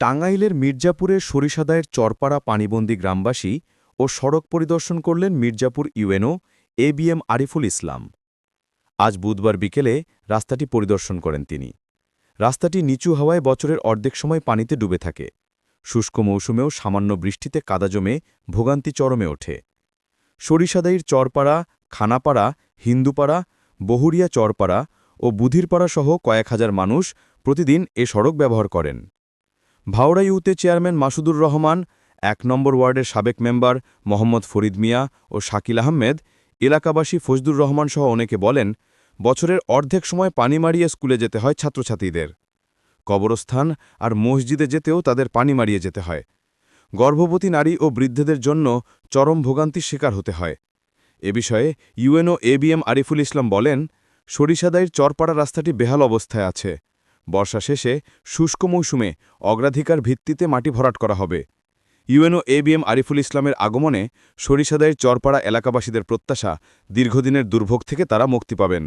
টাঙ্গাইলের মির্জাপুরের সরিষাদায়ের চরপাড়া পানিবন্দী গ্রামবাসী ও সড়ক পরিদর্শন করলেন Mirzapur UNO A B M Ariful Islam. আজ বুধবার বিকেলে রাস্তাটি পরিদর্শন করেন তিনি। রাস্তাটি নিচু হওয়ায় বছরের অর্ধেক সময় পানিতে ডুবে থাকে। শুষ্ক মৌসুমেও সামান্য বৃষ্টিতে কাদা জমে ভোগান্তি চরমে ওঠে। সরিষাদাইর চরপাড়া, খানাপাড়া, হিন্দুপাড়া, বহুরিয়া চরপাড়া ও বুধিরপাড়া সহ কয়েক হাজার মানুষ প্রতিদিন এ সড়ক ব্যবহার করেন। ভাওড়া ইউতে চেয়ারম্যান মাসুদুর রহমান, এক নম্বর ওয়ার্ডের সাবেক মেম্বার মোহাম্মদ ফরিদ মিয়া ও শাকিল আহমেদ, এলাকাবাসী ফজদুর রহমান সহ অনেকে বলেন, বছরের অর্ধেক সময় পানি মারিয়ে স্কুলে যেতে হয় ছাত্রছাত্রীদের। কবরস্থান আর মসজিদে যেতেও তাদের পানি মারিয়ে যেতে হয়। গর্ভবতী নারী ও বৃদ্ধদের জন্য চরম ভোগান্তির শিকার হতে হয়। এ বিষয়ে ইউএনও এবিএম আরিফুল ইসলাম বলেন, সরিষাদাইর চরপাড়া রাস্তাটি বেহাল অবস্থায় আছে। বর্ষা শেষে শুষ্ক মৌসুমে অগ্রাধিকার ভিত্তিতে মাটি ভরাট করা হবে। ইউএনও এবিএম আরিফুল ইসলামের আগমনে সরিষাদায়ের চরপাড়া এলাকাবাসীদের প্রত্যাশা দীর্ঘদিনের দুর্ভোগ থেকে তারা মুক্তি পাবেন।